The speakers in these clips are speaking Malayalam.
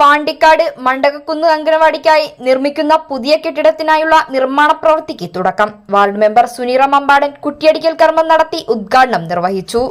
പാണ്ടിക്കാട് മണ്ടകക്കുന്ന് അംഗനവാടിക്കായി നിർമ്മിക്കുന്ന പുതിയ കെട്ടിടത്തിനായുള്ള നിർമ്മാണ പ്രവൃത്തിക്ക് തുടക്കം. വാർഡ് മെമ്പർ സുനീറ മമ്പാടൻ കുട്ടിയടിക്കൽ കർമ്മം നടത്തി ഉദ്ഘാടനം നിർവഹിച്ചു.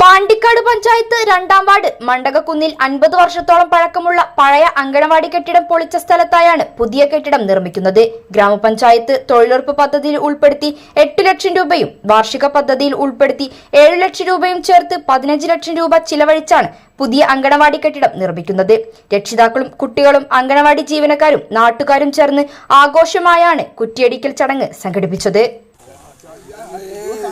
പാണ്ടിക്കാട് പഞ്ചായത്ത് രണ്ടാം വാർഡ് മണ്ടകക്കുന്നിൽ അൻപത് വർഷത്തോളം പഴക്കമുള്ള പഴയ അങ്കണവാടി കെട്ടിടം പൊളിച്ച സ്ഥലത്തായാണ് പുതിയ കെട്ടിടം നിർമ്മിക്കുന്നത്. ഗ്രാമപഞ്ചായത്ത് തൊഴിലുറപ്പ് പദ്ധതിയിൽ ഉൾപ്പെടുത്തി എട്ട് ലക്ഷം രൂപയും വാർഷിക പദ്ധതിയിൽ ഉൾപ്പെടുത്തി ഏഴ് ലക്ഷം രൂപയും ചേർത്ത് പതിനഞ്ച് ലക്ഷം രൂപ ചിലവഴിച്ചാണ് പുതിയ അങ്കണവാടി കെട്ടിടം നിർമ്മിക്കുന്നത്. രക്ഷിതാക്കളും കുട്ടികളും അങ്കണവാടി ജീവനക്കാരും നാട്ടുകാരും ചേർന്ന് ആഘോഷമായാണ് കുറ്റിയടിക്കൽ ചടങ്ങ് സംഘടിപ്പിച്ചത്.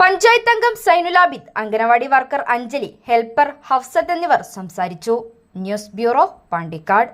പഞ്ചായത്ത് അംഗം സൈനുലാബിദ് അംഗനവാടി വർക്കർ അഞ്ജലി ഹെൽപ്പർ ഹഫ്സത്ത് എന്നിവർ സംസാരിച്ചു. News bureau Pandikkad.